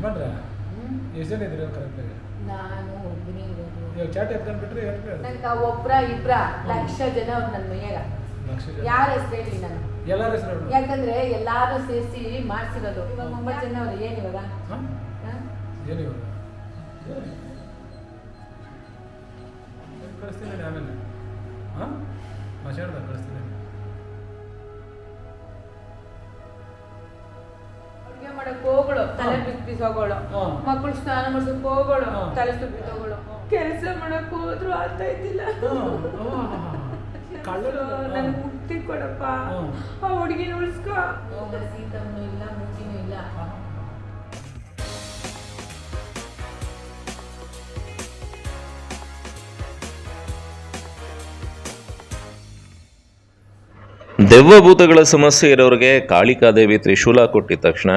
ಯಜಮಾನ್ರೆ? ಎಷ್ಟು ಜನ ಕರೆಕ್ಟಾಗಿ ನಾನು ಒಬ್ಬನೇ ಇರೋದು. ಇವಾಗ ಚಾಟ್ ಎತ್ಕೊಂಡು ಬಿಟ್ರೆ ಒಬ್ರ ಇಬ್ರ ಲಕ್ಷ ಜನ ಅವ್ರು ನನ್ನ ಮೈಯಾಗ. ಲಕ್ಷ ಜನ. ಯಾರ ಹೆಸರು ಹೇಳಿ ನಾನು? ಎಲ್ಲರ ಹೆಸರು. ಯಾಕಂದ್ರೆ ಎಲ್ಲಾರು ಸೇರಿಸಿ ಮಾಡ್ಸಿರೋದು. ಇವಾಗ ಒಂಬತ್ತು ಜನ ಅವ್ರು ಏನ್ ಇವಾಗ? ಹಾಂ? ಹ? ಏನು ಇವಾಗ? ಕಳಿಸ್ತೀನಿ ಆಮೇಲೆ. ಹಾಂ? ಮಾತಾಡ್ದ ಕಳಿಸ್ತೀನಿ. ಮಾಡಕ್ ಹೋಗಳು ತಲೆ ಬಿಸಿ ಬಿಸಿ ಮಕ್ಕಳು ಸ್ನಾನ ಮಾಡ್ಸಕ್ ಹೋಗಳು ತಲೆ ಸುಬ್ಬಿ ತಗೋಳು ಕೆಲಸ ಮಾಡಕ್ ಹೋದ್ರು ಆಗ್ತಾ ಇದ್ದಿಲ್ಲ ನನ್ಗೆ ನನ್ ಮುಕ್ತಿ ಕೊಡಪ್ಪ. ಆ ಹುಡುಗಿನ ಉಳಿಸ್ಕೊ. ಸೀತಮ್ಮನು ಇಲ್ಲ ಮುಕ್ತಿನೂ ಇಲ್ಲ. ದೆವ್ವಭೂತಗಳ ಸಮಸ್ಯೆ ಇರೋರಿಗೆ ಕಾಳಿಕಾದೇವಿ ತ್ರಿಶೂಲ ಕೊಟ್ಟಿದ ತಕ್ಷಣ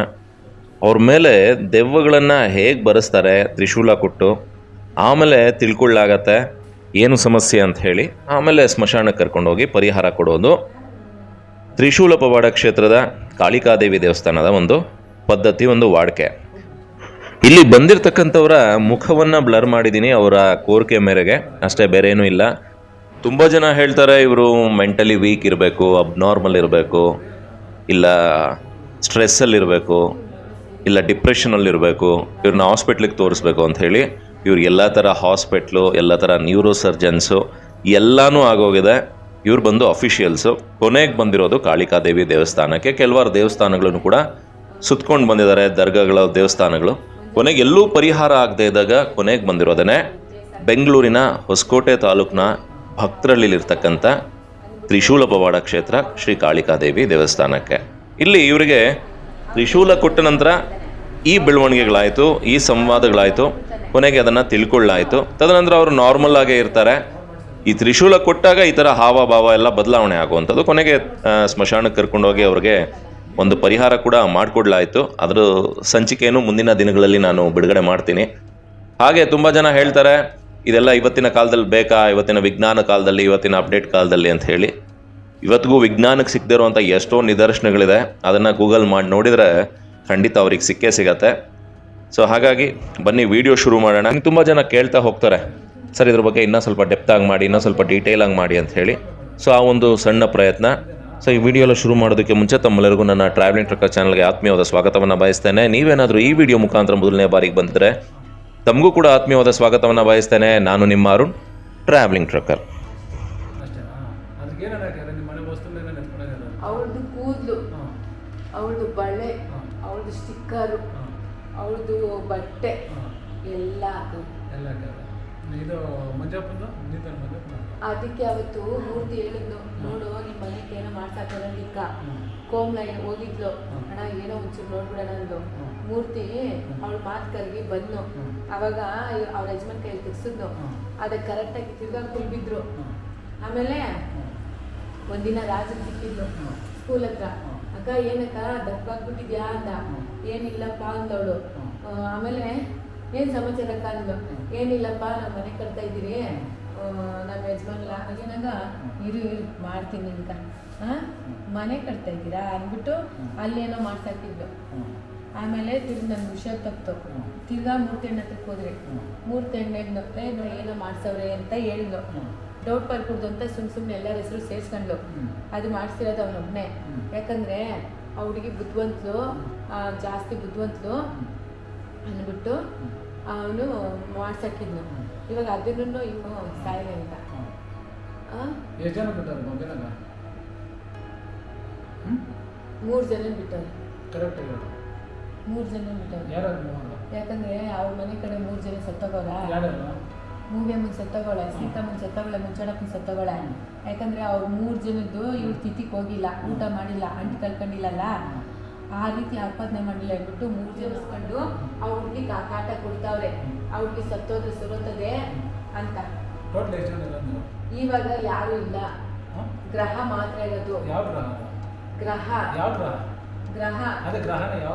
ಅವ್ರ ಮೇಲೆ ದೆವ್ವಗಳನ್ನು ಹೇಗೆ ಬರೆಸ್ತಾರೆ, ತ್ರಿಶೂಲ ಕೊಟ್ಟು, ಆಮೇಲೆ ತಿಳ್ಕೊಳ್ಳಾಗತ್ತೆ, ಏನು ಸಮಸ್ಯೆ ಅಂತ ಹೇಳಿ, ಆಮೇಲೆ ಸ್ಮಶಾನಕ್ಕೆ ಕರ್ಕೊಂಡೋಗಿ ಪರಿಹಾರ ಕೊಡೋದು. ತ್ರಿಶೂಲ ಪವಾಡ ಕ್ಷೇತ್ರದ ಕಾಳಿಕಾದೇವಿ ದೇವಸ್ಥಾನದ ಒಂದು ಪದ್ಧತಿ, ಒಂದು ವಾಡಿಕೆ. ಇಲ್ಲಿ ಬಂದಿರತಕ್ಕಂಥವರ ಮುಖವನ್ನು ಬ್ಲರ್ ಮಾಡಿದ್ದೀನಿ ಅವರ ಕೋರಿಕೆ ಮೇರೆಗೆ. ಅಷ್ಟೇ ಬೇರೆ ಏನೂ ಇಲ್ಲ. ತುಂಬ ಜನ ಹೇಳ್ತಾರೆ, ಇವರು ಮೆಂಟಲಿ ವೀಕ್ ಇರಬೇಕು, ಅಬ್ನಾರ್ಮಲ್ ಇರಬೇಕು, ಇಲ್ಲ ಸ್ಟ್ರೆಸ್ಸಲ್ಲಿರಬೇಕು. ಇಲ್ಲ ಡಿಪ್ರೆಷನಲ್ಲಿರಬೇಕು ಇವ್ರನ್ನ ಹಾಸ್ಪಿಟ್ಲಿಗೆ ತೋರಿಸ್ಬೇಕು ಅಂತ ಹೇಳಿ, ಇವ್ರು ಎಲ್ಲ ಥರ ಹಾಸ್ಪಿಟ್ಲು ಎಲ್ಲ ಥರ ನ್ಯೂರೋ ಸರ್ಜನ್ಸು ಎಲ್ಲನೂ ಆಗೋಗಿದೆ. ಇವ್ರು ಬಂದು ಅಫಿಷಿಯಲ್ಸು ಕೊನೆಗೆ ಬಂದಿರೋದು ಕಾಳಿಕಾದೇವಿ ದೇವಸ್ಥಾನಕ್ಕೆ. ಕೆಲವಾರು ದೇವಸ್ಥಾನಗಳನ್ನು ಕೂಡ ಸುತ್ಕೊಂಡು ಬಂದಿದ್ದಾರೆ, ದರ್ಗಾಗಳ ದೇವಸ್ಥಾನಗಳು. ಕೊನೆಗೆ ಎಲ್ಲೂ ಪರಿಹಾರ ಆಗದೆ ಇದ್ದಾಗ ಕೊನೆಗೆ ಬಂದಿರೋದೇ ಬೆಂಗಳೂರಿನ ಹೊಸಕೋಟೆ ತಾಲೂಕಿನ ಭಕ್ತರಳ್ಳಿಲಿರ್ತಕ್ಕಂಥ ತ್ರಿಶೂಲ ಪವಾಡ ಕ್ಷೇತ್ರ ಶ್ರೀ ಕಾಳಿಕಾದೇವಿ ದೇವಸ್ಥಾನಕ್ಕೆ. ಇಲ್ಲಿ ಇವರಿಗೆ ತ್ರಿಶೂಲ ಕೊಟ್ಟ ನಂತರ ಈ ಬೆಳವಣಿಗೆಗಳಾಯಿತು, ಈ ಸಂವಾದಗಳಾಯಿತು, ಕೊನೆಗೆ ಅದನ್ನು ತಿಳ್ಕೊಳ್ಳಾಯಿತು. ತದನಂತರ ಅವರು ನಾರ್ಮಲ್ ಆಗೇ ಇರ್ತಾರೆ. ಈ ತ್ರಿಶೂಲ ಕೊಟ್ಟಾಗ ಈ ಥರ ಹಾವಭಾವ ಎಲ್ಲ ಬದಲಾವಣೆ ಆಗುವಂಥದ್ದು. ಕೊನೆಗೆ ಸ್ಮಶಾನಕ್ಕೆ ಕರ್ಕೊಂಡೋಗಿ ಅವ್ರಿಗೆ ಒಂದು ಪರಿಹಾರ ಕೂಡ ಮಾಡಿಕೊಡ್ಲಾಯಿತು. ಅದರ ಸಂಚಿಕೆಯನ್ನು ಮುಂದಿನ ದಿನಗಳಲ್ಲಿ ನಾನು ಬಿಡುಗಡೆ ಮಾಡ್ತೀನಿ. ಹಾಗೆ ತುಂಬ ಜನ ಹೇಳ್ತಾರೆ, ಇದೆಲ್ಲ ಇವತ್ತಿನ ಕಾಲದಲ್ಲಿ ಬೇಕಾ? ಇವತ್ತಿನ ವಿಜ್ಞಾನ ಕಾಲದಲ್ಲಿ, ಇವತ್ತಿನ ಅಪ್ಡೇಟ್ ಕಾಲದಲ್ಲಿ ಅಂತ ಹೇಳಿ. ಇವತ್ತಿಗೂ ವಿಜ್ಞಾನಕ್ಕೆ ಸಿಗದೇ ಇರುವಂಥ ಎಷ್ಟೋ ನಿದರ್ಶನಗಳಿದೆ. ಅದನ್ನು ಗೂಗಲ್ ಮಾಡಿ ನೋಡಿದರೆ ಖಂಡಿತ ಅವ್ರಿಗೆ ಸಿಕ್ಕೇ ಸಿಗತ್ತೆ. ಸೊ ಹಾಗಾಗಿ ಬನ್ನಿ ವಿಡಿಯೋ ಶುರು ಮಾಡೋಣ. ತುಂಬ ಜನ ಕೇಳ್ತಾ ಹೋಗ್ತಾರೆ. ಸರ್, ಇದ್ರ ಬಗ್ಗೆ ಇನ್ನೂ ಸ್ವಲ್ಪ ಡೆಪ್ತಾಗಿ ಮಾಡಿ, ಇನ್ನೂ ಸ್ವಲ್ಪ ಡೀಟೇಲಾಗಿ ಮಾಡಿ ಅಂತ ಹೇಳಿ. ಸೊ ಆ ಒಂದು ಸಣ್ಣ ಪ್ರಯತ್ನ. ಸೊ ಈ ವಿಡಿಯೋಲ್ಲ ಶುರು ಮಾಡೋದಕ್ಕೆ ಮುಂಚೆ ತಮ್ಮೆಲ್ಲರಿಗೂ ನನ್ನ ಟ್ರಾವೆಲಿಂಗ್ ಟ್ರಕ್ಕರ್ ಚಾನಲ್ಗೆ ಆತ್ಮೀಯವಾದ ಸ್ವಾಗತವನ್ನು ಬಯಸ್ತೇನೆ. ನೀವೇನಾದರೂ ಈ ವಿಡಿಯೋ ಮುಖಾಂತರ ಮೊದಲನೇ ಬಾರಿಗೆ ಬಂದಿದ್ರೆ, ತಮಗೂ ಕೂಡ ಆತ್ಮೀಯವಾದ ಸ್ವಾಗತವನ್ನು ಬಯಸ್ತೇನೆ. ನಾನು ನಿಮ್ಮ ಅರುಣ್ ಟ್ರಾವೆಲಿಂಗ್ ಟ್ರಕ್ಕರ್ ಏನಾರ ನಿಮ್ಮ ಮನೆ ಅವಳದು ಕೂದಲು. ಅವಳದು ಬಳೆ. ಅವಳದು ಸ್ಟಿಕ್ಕರು. ಅವಳದು ಬಟ್ಟೆ. ಎಲ್ಲ ಇದು ಮಂಜಪ್ಪ ಅದಕ್ಕೆ ಅವತ್ತು ಮೂರ್ತಿ ಹೇಳಿದ್ನು ನೋಡು ನಿಮ್ಮ ಮನೆಗೆ ಏನೋ ಕೋಮ್ ಕೋಮ್ಲ ಹೋಗಿದ್ಲು. ಅಣ್ಣ ಏನೋ ಒಂಚೂರು ನೋಡ್ಬಿಡೋಣ ಅಂದ್ಲು ಮೂರ್ತಿ ಅವಳ ಮಾತು ಕರ್ಗಿ ಬಂದ್ನು. ಅವಾಗ ಅವ್ರ ಯಜಮಾನ್ ಕೈ ತೆಗ್ಸಿದ್ನು ಹ್ಮ್. ಅದಕ್ಕೆ ಕರೆಕ್ಟಾಗಿ ತಿರ್ಗಾ ಕುಲ್ಬಿದ್ರು. ಆಮೇಲೆ ಒಂದಿನ ರಾಜ ಸಿಕ್ಕಿದ್ಲು. ಸ್ಕೂಲ್ ಹತ್ರ. ಅಕ್ಕ ಏನಕ್ಕ ದಪ್ಪಾಗ್ಬಿಟ್ಟಿದ್ಯಾ ಅಂತ ಏನಿಲ್ಲಪ್ಪ ಅಂದವಳು. ಆಮೇಲೆ ಏನ್ ಸಮಾಚಾರ ಅಕ್ಕ ಅಂದ್ಲು. ಏನಿಲ್ಲಪ್ಪ ನಾವು ಮನೆ ಕಟ್ತಾ ಇದ್ದೀರಿ. ನಮ್ಮ ಯಜಮಾನ್ಲ. ಏನಂಗ ಇರು ಇರು ಮಾಡ್ತೀನಿ ಅಂತ ಮನೆ ಕಟ್ತಾ ಇದ್ದೀರಾ ಅಂದ್ಬಿಟ್ಟು ಅಲ್ಲೇನೋ ಮಾಡ್ತಾ ಹ್ಮ್. ಆಮೇಲೆ ತಿರ್ಗಿ ನನ್ನ ವಿಷಯ ತಪ್ತು. ತಿರ್ಗಾ ಮೂರ್ತಿ ಹಣ್ಣು ಹತ್ರಕ್ಕೆ ಹೋದ್ರಿ. ಮೂರ್ತಿ ಹಣ್ಣು ಏನೋ ಏನೋ ಮಾಡ್ಸವ್ರೆ ಅಂತ ಹೇಳಿದ್ಲು. ಡೌಟ್ ಬರ್ಕೊಡ್ದು ಅಂತ ಸುಮ್ ಸುಮ್ಮನೆ ಎಲ್ಲರ ಹೆಸರು ಸೇರಿಸ್ಕೊಂಡ್ಲು ಅದು ಮಾಡಿಸ್ತಿರೋದು ಅವನೊಬ್ಬನೇ ಹ್ಮ್. ಯಾಕಂದ್ರೆ ಆ ಹುಡುಗಿ ಬುದ್ಧಿವಂತಲು ಜಾಸ್ತಿ ಬುದ್ಧಿವಂತಲು ಅಂದ್ಬಿಟ್ಟು ಅವನು ಮಾಡ್ಸಕ್ಕಿದ್ನು ಇವಾಗ ಅದನ್ನು ಇವನು ಸಾಯಿಲೆ ಅಂತ. ಮೂರು ಜನ ಬಿಟ್ಟವ್ರು. ಕರೆಕ್ಟ್ ಮೂರು ಜನ ಬಿಟ್ಟವ್ರು. ಯಾಕಂದ್ರೆ ಅವ್ರ ಮನೆ ಕಡೆ ಮೂರು ಜನ ಸತ್ತೋಗವ್ರ ಯಾರ್ಯಾರು ಮೂವಿಯಮ್ಮನ ಸತ್ತೋಗೋಳೆ ಸೀತಮ್ಮನ ಸತ್ತೋಗೋಳೆ ಮುಚ್ಚಡಪ್ಪನ ಸತ್ತೋಗೋಳೆ ಯಾಕಂದ್ರೆ ಅವ್ರು ಮೂರು ಜನದ್ದು ಇವ್ರ ತಿಥಿಗೆ ಹೋಗಿಲ್ಲ ಊಟ ಮಾಡಿಲ್ಲ ಅಂಟಿ ಕಲ್ಕೊಂಡಿಲ್ಲಲ್ಲ ಆ ರೀತಿ ಆಪಾದನೆ ಮಾಡಿಲ್ಲ ಅಂದ್ಬಿಟ್ಟು ಮೂರು ಜನಿಸ್ಕೊಂಡು ಆ ಹುಡುಗಿ ಕಾಟ ಕೊಡ್ತಾವ್ರೆ. ಆ ಹುಡುಗಿ ಸತ್ತೋದ್ರೆ ಸುರುತ್ತದೆ ಅಂತ. ಇವಾಗ ಯಾರು ಇಲ್ಲ. ಗ್ರಹ ಮಾತ್ರ ಇರೋದು. ಗ್ರಹ. ಗ್ರಹ? ಗ್ರಹ.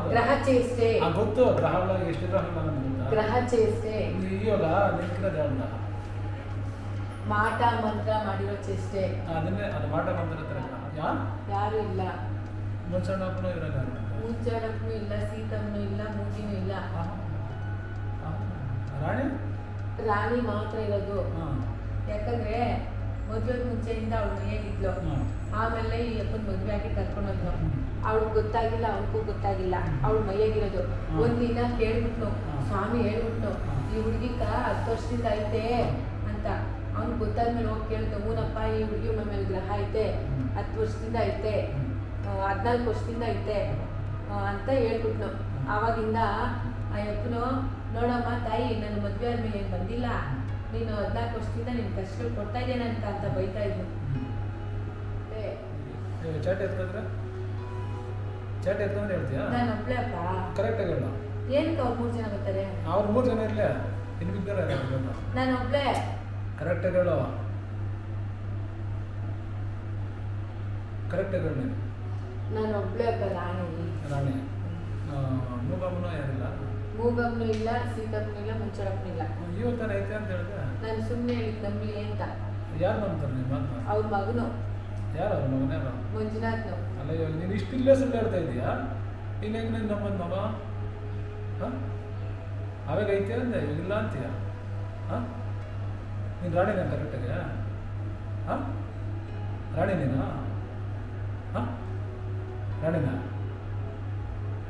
ಗ್ರಹ ಚೇಷ್ಟೆ. ಗೊತ್ತು ಗ್ರಹ ಎಷ್ಟು ಗ್ರಹ గ్రహ చేస్తే ಮಾಟ ಮಂತ್ರ ಮಾಡಿರೋ ಚೇಷ್ಟೆ ಅದನ್ನೇ ಅದು ಮಾಟ ಮಂತ್ರ ಯಾರು ಇಲ್ಲ ಮುಚ್ಚಾಡಕ್ಕೂ ಇರಲ್ಲ ಮುಚ್ಚಾಡಕ್ಕೂ ಇಲ್ಲ ಸೀತಮ್ಮನೂ ಇಲ್ಲ ಮೂಗಿನೂ ಇಲ್ಲ ರಾಣಿ ರಾಣಿ ಮಾತ್ರ ಇರೋದು ಯಾಕಂದ್ರೆ ಮದುವೆ ಮುಂಚೆಯಿಂದ ಅವಳು ಹೇಗಿದ್ಲು ಆಮೇಲೆ ಈ ಅಪ್ಪನ ಮದುವೆ ಆಗಿ ಕರ್ಕೊಂಡೋದ್ಲು ಅವಳಿಗೆ ಗೊತ್ತಾಗಿಲ್ಲ ಅವ್ಳಿಗೂ ಗೊತ್ತಾಗಿಲ್ಲ. ಅವ್ಳು ಮೈಯಾಗಿರೋದು. ಒಂದಿನ ಕೇಳ್ಬಿಟ್ನು ಸ್ವಾಮಿ ಹೇಳ್ಬಿಟ್ನು ಈ ಹುಡುಗಿಕ ಹತ್ತು ವರ್ಷದಿಂದ ಐತೆ ಅಂತ. ಅವ್ನು ಗೊತ್ತಾದ್ಮೇಲೆ ಹೋಗಿ ಕೇಳಿದ ಮೂನಪ್ಪ ಈ ಹುಡುಗಿ ಮೇಲೆ ಗ್ರಹ ಐತೆ. ಹತ್ತು ವರ್ಷದಿಂದ ಐತೆ. ಹದಿನಾಲ್ಕು ವರ್ಷದಿಂದ ಐತೆ. ಅಂತ ಹೇಳ್ಬಿಟ್ನು. ಆವಾಗಿಂದ ಆ ಯಪ್ಪನು ನೋಡಮ್ಮ ತಾಯಿ ನನ್ನ ಮದುವೆ ಆದ್ಮೇಲೆ ಏನು ಬಂದಿಲ್ಲ? ನೀನು ಹದಿನಾಲ್ಕು ವರ್ಷದಿಂದ ನಿನ್ನ ಕಷ್ಟಗಳು ಕೊಡ್ತಾ ಇದ್ದೇನೆ ಅಂತ ಅಂತ ಬೈತಾ ಇದ್ನು ಚಾಟ್ ಎತ್ಕೊಂಡ್ರೆ ಹೇಳ್ತೀಯಾ? ನಾನು ಒಬ್ಳೆ ಅಪ್ಪ. ಕರೆಕ್ಟಾಗಿ ಹೇಳು. ಏನಕ್ಕೆ ಅವ್ರು ಮೂರು ಜನ ಬರ್ತಾರೆ? ಅವ್ರು ಮೂರು ಜನ ಇರಲಿ? ಇನ್ನು ಬಿದ್ದಾರೆ ನಾನು ಒಬ್ಳೆ. ಕರೆಕ್ಟ್ ಹೇಳು. ಕರೆಕ್ಟ್ ಹೇಳು ನೀನು. ನಾನು ಒಬ್ಳೆ ಅಪ್ಪ ರಾಣಿ. ರಾಣಿ. ಮೂಗಮ್ಮನ ಯಾರಿಲ್ಲ? ಮೂಗಮ್ನು ಇಲ್ಲ ಸೀತಮ್ಮನು ಇಲ್ಲ ಮುಂಚಡಪ್ಪನು ಇಲ್ಲ. ಇವಾಗ ತಾನೇ ಐತೆ ಅಂತ ಹೇಳಿದೆ. ನಾನು ಸುಮ್ಮನೆ ಹೇಳಿದ್ದು ನಂಬಲಿ ಅಂತ. ಯಾರು ನಂಬ್ತಾರೆ ನಿಮ್ಮ ಅವ್ರ ಮಗನು. ಯಾರು ಅವ್ರ ಮಗನ ಯಾರು ಅಲ್ಲ ಇವಾಗ ನೀನು ಇಷ್ಟು ಇಲ್ಲೇ ಸುಳ್ಳು ಹೇಳ್ತಾ ಇದೀಯಾ? ಇನ್ನು ಹೆಂಗೆ ನೀನು ನಮ್ಮನ್ನ ಮಗ? ಹಾಂ? ಅವಾಗ ಐತೆ ಅಂದೆ ಇಲ್ಲ ಅಂತೀಯ? ಹಾಂ? ನೀನು ರಾಣಿನ ಕರೆಕ್ಟಾಗಿ ಹಾಂ? ರಾಣಿ ನೀನು? ಹಾಂ? ರಾಣಿನಾ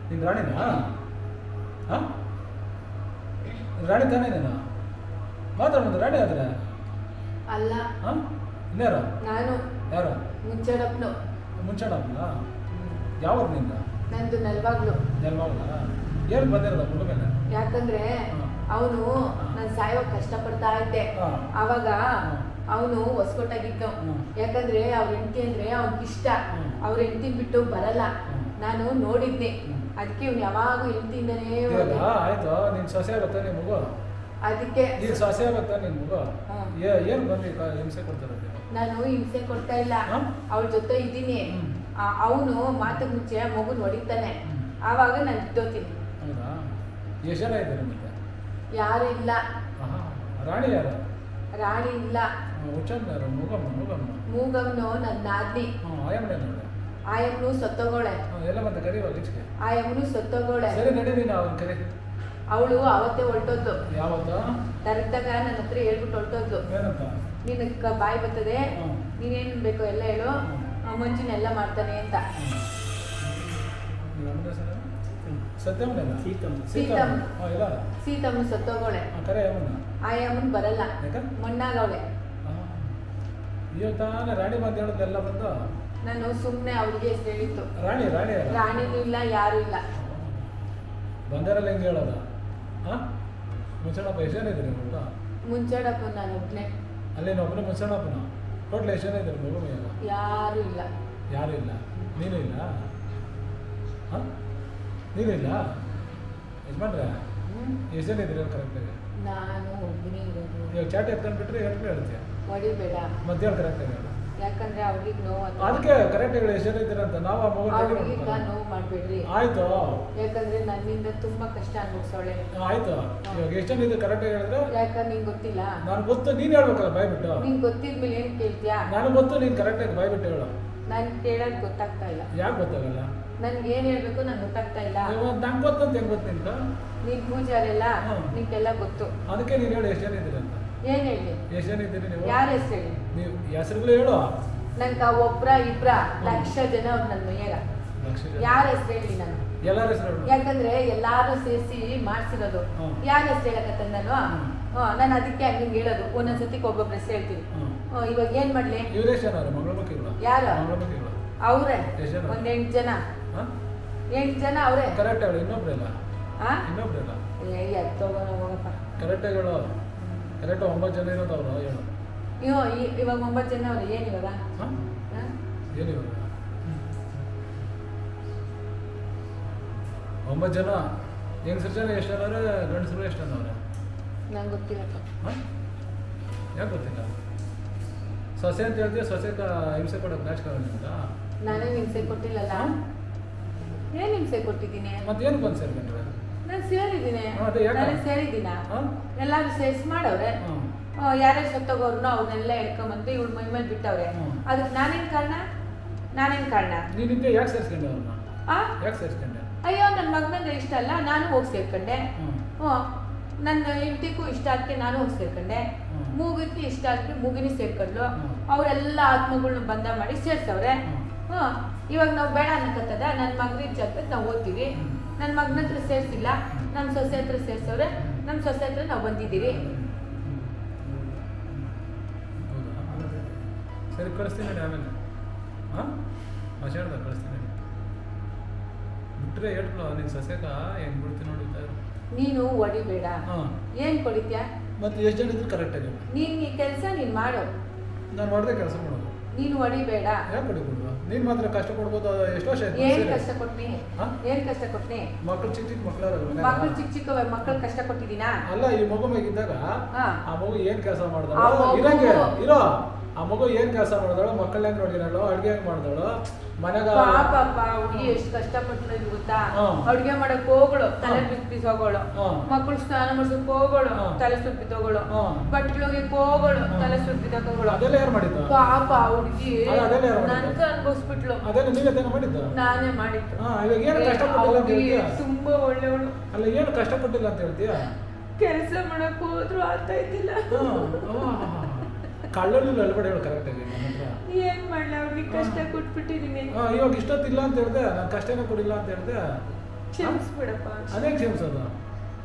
ನೀನು ರಾಣಿನಾ ಹಾಂ? ರಾಣಿ ತಾನೇ ನೀನು? ಮಾತಾಡೋದು ರಾಣಿ ಆದರೆ? ಅಲ್ಲ. ಹಾಂ? ಇನ್ಯಾರು? ನಾನು. ಯಾರು? ಮುಂಚಡಪ್ಪನು ಮುಂಚಡಪ್ಲ ಯಾವ ನಿಂದ ನಂದು ನೆಲವಾಗ್ಲು. ನೆಲವಾಗ್ಲ? ಏನು ಬಂದಿರೋದ ಹುಡುಗನ ಯಾಕಂದ್ರೆ. ಅವನು ನಾನು ಸಾಯೋ ಕಷ್ಟಪಡ್ತಾ ಇದ್ದೆ. ಅವಾಗ. ಅವನು ಹೊಸ್ಕೊಟ್ಟಾಗಿದ್ದು ಯಾಕಂದ್ರೆ ಅವ್ರ ಹೆಂಡತಿ ಅಂದ್ರೆ ಅವ್ನಿಗೆ ಇಷ್ಟ. ಅವ್ರ ಹೆಂಡತಿ ಬಿಟ್ಟು ಬರಲ್ಲ. ನಾನು ನೋಡಿದ್ದೆ. ಅದಕ್ಕೆ ಇವ್ನು ಯಾವಾಗ ಹೆಂಡತಿಯಿಂದನೇ ಆಯ್ತು. ನಿನ್ ಸೊಸೆ ಆಗುತ್ತಾ ನಿನ್ ಮಗು? ಅದಕ್ಕೆ ನೀನು ಸಾಸಿ ಆಗುತ್ತಾ ನಿನ್ ಮಗು? ಏನು ಬಂದು ಹಿಂಸೆ ಕೊಡ್ತಾರೆ ನಾನು ಹಿಂಸೆ ಕೊಡ್ತಾ ಇಲ್ಲ. ಅವ್ಳ ಜೊತೆ ಇದ್ದೀನಿ. ಅವನು ಮಾತು ಮುಂಚೆ ಮಗು ಹೊಡಿತಾನೆ. ಆವಾಗ ನಾನು ಬಿದ್ದೋತೀನಿ ಹೌದಾ? ಎಷ್ಟು ಜನ ಇದ್ದಾರೆ ಮತ್ತೆ ಯಾರು ಇಲ್ಲ. ರಾಣಿ ಯಾರು? ರಾಣಿ ಇಲ್ಲ. ಹುಚ್ಚಂದಾರು ಮೂಗಮ್ಮ ಮೂಗಮ್ಮ. ಮೂಗಮ್ಮನು ಮೂಗಮ್ನು ನನ್ನ ನಾದಿ ಹ್ಞೂ ಆಯಮ್ಮನೆ ಸತ್ತೋಗೋಳೆ. ಎಲ್ಲ ಮತ್ತೆ ಕರಿ ಆಯಮ್ಮನು ಸತ್ತೋಗೋಳೆ. ಸರಿ ನಡಿ ನೀನು ಅವನ ಕರಿ. ಅವಳು ಅವತ್ತೇ ಹೊರಟೋದ್ಲು. ಕರೆಕ್ಟಾಗ ನನ್ನ ಹತ್ರ ಹೇಳ್ಬಿಟ್ಟು ಹೊರಟೋದ್ಲು. ಏನಂತ? ನಿನ್ ಕ- ಬಾಯಿ ಬರ್ತದೆ ನೀನೇನು ಬೇಕು ಬೇಕೋ ಎಲ್ಲ ಹೇಳು. ಮಂಜಿನ ಎಲ್ಲ ಮಾಡ್ತಾನೆ ಅಂತ. ಸೀತಮ್ಮ. ಸತ್ತೋಗೋಳೆ. ಆಯಮ್ಮನ್ ಬರಲ್ಲ. ಮಣ್ಣಾಗವಳೆ ರಾಣಿ ಬಂದು ಹೇಳೋದೆಲ್ಲ ಬಂದು? ನಾನು ಸುಮ್ಮನೆ ಅವ್ರಿಗೆ ಹೆಸರು ಹೇಳಿತ್ತು ರಾಣಿ ರಾಣಿ ರಾಣಿನೂ ಇಲ್ಲ ಯಾರು ಇಲ್ಲ. ಬಂದರಲ್ಲ ಹೆಂಗೆ ಹೇಳೋದ? ಹಾಂ? ಮುಚ್ಚಣಪ್ಪ ಎಷ್ಟು ಜನ ಇದ್ದೀರಿ ಮುಂಚೆ ಮುಂಚೆಡಪ್ಪ ನಾನು ಒಬ್ಬನೇ ಅಲ್ಲಿ ಒಬ್ಬನೇ ಮುಚ್ಚಣಪ್ಪನ ಟೋಟ್ಲ್ ಎಷ್ಟು ಜನ ಇದ್ದೀರಿ ಮಗು ಮೇಲೆ ಯಾರು ಇಲ್ಲ. ಯಾರು ಇಲ್ಲ? ನೀನು ಇಲ್ಲ? ಹಾಂ? ನೀನು ಇಲ್ಲ? ಯಜಮಾನ್ರೆ. ಎಷ್ಟು ಜನ ಇದ್ದೀರಿ ಕರೆಕ್ಟಾಗಿ ನಾನು ಒಬ್ಬನೇ ಇರೋದು. ಇವಾಗ ಚಾಟ್ ಎತ್ಕೊಂಡ್ಬಿಟ್ರೆ ಎಷ್ಟು ಹೇಳ್ತೀಯ? ಹೊಡಿಬೇಡ. ಹೇಳಿ ಕರೆಕ್ಟಾಗಿ ಯಾಕಂದ್ರೆ ಅವ್ರಿಗೆ ನೋವು ಅದು. ಅದಕ್ಕೆ ಕರೆಕ್ಟ್ ಹೇಳಿ ಎಷ್ಟು ಜನ ಇದ್ದೀರ ಅಂತ. ನಾವು ಆ ಮಗು ಅವ್ರಿಗೆ ನೋವು ಮಾಡ್ಬೇಡ್ರಿ. ಆಯಿತು. ಯಾಕಂದ್ರೆ ನನ್ನಿಂದ ತುಂಬಾ ಕಷ್ಟ ಅನ್ಭವಿಸೋಳೆ ಆಯ್ತು. ಇವಾಗ ಎಷ್ಟು ಜನ ಇದೆ ಕರೆಕ್ಟಾಗಿ ಹೇಳಿದ್ರೆ? ಯಾಕಂದ್ರೆ ನಿಂಗೆ ಗೊತ್ತಿಲ್ಲ. ನಾನು ಗೊತ್ತು ನೀನು ಹೇಳ್ಬೇಕಲ್ಲ ಭಯಬಿಟ್ಟು. ನಿಂಗೆ ಗೊತ್ತಿದ್ಮೇಲೆ ಏನ್ ಕೇಳ್ತೀಯಾ? ನಾನು ಗೊತ್ತು ನೀನು ಕರೆಕ್ಟಾಗಿ ಭಯಬಿಟ್ಟು ಹೇಳು. ನನ್ ಕೇಳೋದ್ ಗೊತ್ತಾಗ್ತಾ ಇಲ್ಲ. ಯಾಕೆ ಗೊತ್ತಾಗಲ್ಲ? ನನ್ಗೆ ಏನ್ ಹೇಳ್ಬೇಕು ನಂಗೆ ಗೊತ್ತಾಗ್ತಾ ಇಲ್ಲ. ನಂಗೆ ಗೊತ್ತಂತ ಹೆಂಗೆ ಗೊತ್ತು ನಿನ್ಗೆ ನೀನ್ ಪೂಜಾರೆಲ್ಲ ಹ್ಮ್. ನಿಂಗೆಲ್ಲ ಗೊತ್ತು. ಅದಕ್ಕೆ ನೀನು ಹೇಳಿ ಎಷ್ಟು ಜನ ಇದ್ದೀರಿ ಅಂತ. ಏನ್ ಹೇಳಿ? ಎಷ್ಟು ಜನ ಇದ್ದೀರಿ ನೀವು? ಯಾರ ಹೆಸರು ಹೇಳಿ? ನೀವು ಹೆಸರುಗಳು ಹೇಳು ನಂಗೆ ಒಬ್ರ ಇಬ್ರ ಲಕ್ಷ ಜನ ಅವ್ರು ನನ್ನ ಮೈಯಾಗ. ಲಕ್ಷ ಜನ. ಯಾರ ಹೆಸರು ಹೇಳಿ ನಾನು? ಎಲ್ಲರ ಹೆಸರು ಹೇಳು. ಯಾಕಂದ್ರೆ ಎಲ್ಲಾರು ಸೇರಿಸಿ ಮಾಡ್ಸಿರೋದು. ಹ್ಮ್. ಯಾರ ಹೆಸರು ಹೇಳಕತ್ತ ನಾನು. ನಾನು ಅದಕ್ಕೆ ಹಂಗೆ ಹೇಳೋದು. ಒಂದೊಂದ್ಸತಿ ಒಬ್ಬೊಬ್ರ ಹೆಸರು ಹೇಳ್ತೀನಿ. ಹ್ಮ್. ಹ್ಮ್, ಇವಾಗ ಏನ್ ಮಾಡ್ಲಿ? ಯಾರ ಎಷ್ಟು ಜನ ಅವ್ರು ಮಂಗಳ ಮಕ್ಕಳು ಯಾರು? ಮಂಗಳ ಅವ್ರೆ. ಎಷ್ಟ್ ಜನ? ಒಂದ್ ಎಂಟ್ ಜನ. ಹಾಂ? ಎಂಟು ಜನ ಅವ್ರೆ. ಕರೆಕ್ಟ್ ಹೇಳು ಇನ್ನೊಬ್ರಿಲ್ಲ? ಆ? ಏ ಎತ್ತೋಗೋಣ ಹೋಗಪ್ಪ ಕರೆಕ್ಟ್ ಹೇಳು ಕರೆಕ್ಟ್ ಒಂಬತ್ತು ಜನ ಇರೋದು ಅವರು ಹೇಳು. ಇವಾಗ ಒಂಬತ್ತು ಜನ ಅವ್ರು ಏನು ಇವಾಗ? ಏನು ಇವಾಗ? ಒಂಬತ್ತು ಜನ? ಹೆಂಗಸರು ಜನ ಎಷ್ಟು ಜನ ಅವ್ರೆ? ಗಂಡಸರು ಎಷ್ಟು ಜನ ಅವ್ರೆ? ನಂಗೆ ಗೊತ್ತಿಲ್ಲ ಹಾಂ? ಯಾಕೆ ಗೊತ್ತಿಲ್ಲ? ಸೊಸೆ ಅಂತ ಹೇಳ್ತೀವಿ ಸೊಸೆ ಹಿಂಸೆ ಕೊಡೋಕೆ ನಾಚ್ಕೊಳ್ಳೋದ್ರಿಂದ ನಾನೇ ಹಿಂಸೆ ಕೊಟ್ಟಿಲ್ಲಲ್ಲ? ಏನು ಹಿಂಸೆ ಕೊಟ್ಟಿದ್ದೀನಿ? ಮತ್ತೆ ಏನು ಬಂದು ಸೇರ್ಕೊಂಡ್ರೆ ನಾನು ಸೇರಿದ್ದೀನಿ. ಹಾ, ಅದೇ ಯಾಕೆ? ನಾನು ಸೇರಿದ್ದೀನ? ಹಾಂ ಎಲ್ಲಾರು ಸೇರಿಸಿ ಮಾಡವ್ರೆ. ಯಾರ್ಯಾರು ಸತ್ತೋಗೋರ್ನು ಅವ್ರನ್ನೆಲ್ಲ ಎಡ್ಕೊಂಬಂದು ಇವ್ಳು ಮೈ ಮೇಲೆ ಬಿಟ್ಟವ್ರೆ. ಹ್ಮ್. ಅದಕ್ಕೆ ನಾನೇನ್ ಕಾರಣ? ನಾನೇನ್ ಕಾರಣ? ನೀನು ಹಿಂದೆ ಯಾಕೆ ಸೇರಿಸ್ಕೊಂಡೆ ಅವ್ರನ್ನ? ಆ? ಯಾಕೆ ಸೇರಿಸ್ಕೊಂಡೆ? ಅಯ್ಯೋ ನನ್ನ ಮಗನಿಗೆ ಇಷ್ಟ ಅಲ್ಲ ನಾನು ಹೋಗಿ ಸೇರ್ಕೊಂಡೆ. ಹ್ಞೂ ಹ್ಞೂ ನನ್ನ ಹೆಂಡತಿಗೂ ಇಷ್ಟ ಅದಕ್ಕೆ ನಾನು ಹೋಗಿ ಸೇರ್ಕೊಂಡೆ. ಹ್ಮ್. ಮೂಗಿಗೆ ಇಷ್ಟ ಅದಕ್ಕೆ ಮೂಗಿನಿ ಸೇರ್ಕೊಂಡ್ಲು ಹ್ಮ್. ಅವರೆಲ್ಲ ಆತ್ಮಗಳನ್ನ ಬಂಧ ಮಾಡಿ ಸೇರ್ಸವ್ರೆ. ಹ್ಞೂ ಇವಾಗ ನಾವು ಬೇಡ ಅನ್ನಕತ್ತದ ನನ್ನ ಮಗನ ಜೊತೆ ನಾವು ಓದ್ತೀವಿ. ಹ್ಮ್. ನನ್ನ ಮಗನ ಹತ್ರ ಸೇರಿಸಿಲ್ಲ ನಮ್ಮ ಸೊಸೆ ಹತ್ರ ಸೇರಿಸೋರೆ ನಮ್ಮ ಸೊಸೆ ಹತ್ರ ನಾವು ಬಂದಿದ್ದೀವಿ ಸರಿ ಕಳಿಸ್ತೀನಿ ಆಮೇಲೆ. ಹಾಂ? ಮಶಾಡ್ದ ಕಳಿಸ್ತೀನಿ. ಬಿಟ್ರೆ ಹೇಳ್ಬಿಡು ನಿನ್ನ ಸಸ್ಯಕ ಹೆಂಗ್ ಬಿಡ್ತೀನಿ ನೋಡಿ ನೀನು ಹೊಡಿಬೇಡ. ಏನ್ ಕೊಡಿತ್ಯಾ? ಮತ್ತೆ ಎಷ್ಟು ಜನ ಇದ್ರು ಕರೆಕ್ಟಾಗಿ ನೀನ್ ಈ ಕೆಲಸ ನೀನ್ ಮಾಡು. ನಾನು ಮಾಡಿದೆ ಕೆಲಸ ಮಾಡೋದು ನೀನು ಹೊಡಿಬೇಡ. ನೀನ್ ಮಾತ್ರ ಕಷ್ಟ ಕೊಡ್ಬೋದು ಎಷ್ಟು ವರ್ಷ ಏನ್? ಕಷ್ಟ ಕೊಟ್ನಿ? ಏನ್ ಕಷ್ಟ ಕೊಟ್ನಿ? ಮಕ್ಕಳು ಚಿಕ್ಕ ಚಿಕ್ಕ ಮಕ್ಕಳ ಮಕ್ಕಳು ಚಿಕ್ಕ ಚಿಕ್ಕ ಮಕ್ಕಳು ಕಷ್ಟ ಕೊಟ್ಟಿದ್ದೀನಾ? ಅಲ್ಲ ಈ ಮಗು ಮೇಗಿದ್ದಾಗ. ಆ ಮಗು ಏನ್ ಕೆಲಸ ಮಾಡ್ದ ಇರೋ. ಆ ಮಗು ಏನ್ ಕೆಲಸ ಮಾಡಿದಳು? ಮಕ್ಕಳ ಹೆಂಗ್ ನೋಡಿದಳು ಅಡ್ಗೆ ಹೆಂಗ್ ಮಾಡಿದಳು? ಮನೆಗ ಹುಡುಗಿ ಎಷ್ಟು ಕಷ್ಟಪಟ್ಟು ಗೊತ್ತಾ. ಅಡ್ಗೆ ಮಾಡಕ್ ಹೋಗಳು ತಲೆ ಬಿಸ್ ಹೋಗೋಳು. ಮಕ್ಕಳು ಸ್ನಾನ ಮಾಡ್ಸಕ್ ಹೋಗೋಳು. ತಲೆ ಸುಪ್ಪಿ ತಗೋಳು ಹಾ. ಬಟ್ಲೋಗಿ ಹೋಗೋಳು. ತಲೆ ಸುಪ್ಪಿ ತಗೋಳು ಅದೆಲ್ಲ ಯಾರು ಮಾಡಿದ್ದು? ಪಾಪ ಹುಡುಗಿ? ನನ್ಗ ಅನ್ಭವಿಸ್ಬಿಟ್ಲು. ತಾನೇ ಮಾಡಿದ್ದು? ನಾನೇ ಮಾಡಿದ್ದು. ಏನು ಕಷ್ಟಪಟ್ಟಿಲ್ಲ ತುಂಬಾ ಒಳ್ಳೆವಳು ಅಲ್ಲ ಏನು ಕಷ್ಟಪಟ್ಟಿಲ್ಲ ಅಂತ ಹೇಳ್ತೀಯ? ಕೆಲಸ ಮಾಡಕ್ ಹೋದ್ರು ಆಗ್ತಾ ಇದ್ದಿಲ್ಲ ಕಳ್ಳಲ್ಲಿ ಲಲ್ಬಡೆ ಹೇಳು ಕರೆಕ್ಟಾಗಿ ಏನು ಮಾಡ್ಲ ಅವ್ರಿಗೆ ಕಷ್ಟ ಕೊಟ್ಬಿಟ್ಟಿದೀನಿ. ಹಾ ಇವಾಗ ಇಷ್ಟೊತ್ತಿಲ್ಲ ಅಂತ ಹೇಳ್ದೆ ನಾನು ಕಷ್ಟನೇ ಕೊಡಿಲ್ಲ ಅಂತ ಹೇಳ್ದೆ. ಕ್ಷಮಿಸ್ಬಿಡಪ್ಪ. ಅದೇ ಕ್ಷಮಿಸೋದು.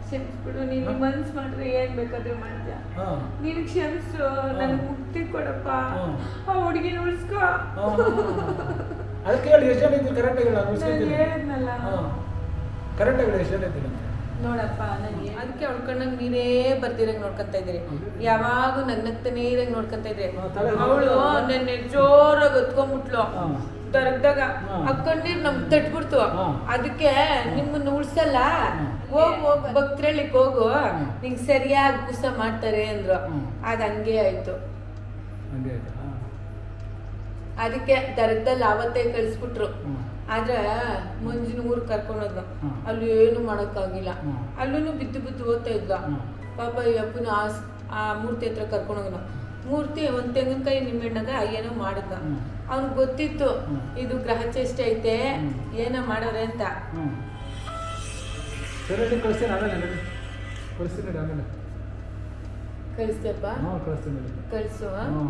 ಕ್ಷಮಿಸ್ಬಿಡು ನೀನು ಮನ್ಸ್ ಮಾಡಿದ್ರೆ ಏನ್ ಬೇಕಾದ್ರೂ ಮಾಡ್ತೀಯ. ನೀನು ಕ್ಷಮಿಸು ನನಗೆ ಮುಕ್ತಿ ಕೊಡಪ್ಪ. ಆ ಹುಡುಗಿನ ಉಳಿಸ್ಕೊ. ಅದಕ್ಕೆ ಹೇಳಿ ಎಷ್ಟು ಜನ ಇದ್ದೀನಿ ಕರೆಕ್ಟಾಗಿ ನಾನು ಹೇಳಿದ್ನಲ್ಲ. ಕರೆಕ್ಟಾಗಿ ಎಷ್ಟು ಜನ ಇದ್ದೀರಿ? ಅಂತ ನೋಡಪ್ಪ ನನಗೆ ಅದಕ್ಕೆ ಹೊಡ್ಕೊಂಡಂಗೆ ನೀನೇ ಬರ್ದಿರಂಗೆ ನೋಡ್ಕೊಂತ ಇದ್ರಿ ಯಾವಾಗ ನಗ್ನಗ್ತಾನೇ ಇರಂಗೆ ನೋಡ್ಕೊಂತ ಇದ್ರಿ ಅವಳು ನೆನ್ನೆ ಜೋರಾಗಿ ಹೊತ್ಕೊಂಡ್ಬಿಟ್ಲು. ದರ್ದಾಗ ಹಾ. ಆ ಕಣ್ಣೀರ್ ನಮ್ ತಟ್ಬಿಡ್ತು. ಅದಕ್ಕೆ ನಿಮ್ಮನ್ನ ಉಳ್ಸಲ್ಲ. ಹೋಗ್ ಹೋಗು ಭಕ್ತರಳ್ಳಿಗೆ ಹೋಗು. ನಿಂಗೆ ಸರಿಯಾಗಿ ಕುಸ ಮಾಡ್ತಾರೆ ಅಂದ್ರು. ಅದು ಹಂಗೆ ಆಯ್ತು. ಅದಕ್ಕೆ ದರ್ಗದಲ್ಲಿ ಆವತ್ತೇ ಕಳಿಸ್ಬಿಟ್ರು. ಆದ್ರೆ ಮಂಜಿನ ಊರ್ ಕರ್ಕೊಂಡೋದ್ಲು ಹ್ಮ್. ಅಲ್ಲಿ ಏನು ಮಾಡೋಕ್ಕಾಗಿಲ್ಲ. ಅಲ್ಲೂ ಬಿದ್ದು ಬಿದ್ದು ಓದ್ತಾ ಇದ್ವ ಪಾಪ ಈ ಅಪ್ಪನ ಆ ಮೂರ್ತಿ ಹತ್ರ ಕರ್ಕೊಂಡೋಗನ ಮೂರ್ತಿ ಒಂದು ತೆಂಗಿನಕಾಯಿ ನಿಂಬೆಣ್ಣಗ ಏನೋ ಮಾಡಿದ್ವ. ಅವ್ನಿಗೆ ಗೊತ್ತಿತ್ತು ಇದು ಗ್ರಹ ಚೇಷ್ಟೆ ಐತೆ. ಏನೋ ಮಾಡೋರೆ ಅಂತ. ಕಳಿಸ್ತೀಯಪ್ಪ ಸರಿ ಹೇಳಿ ಕಳಿಸ್ತೀನಿ ಆಮೇಲೆ ನಡಿ ಕಳಿಸ್ತೀನಿ ನಡಿ ಆಮೇಲೆ. ಕಳಿಸ್ತೇಪ್ಪ ಹಾಂ ಕಳಿಸು ಹ್ಞೂ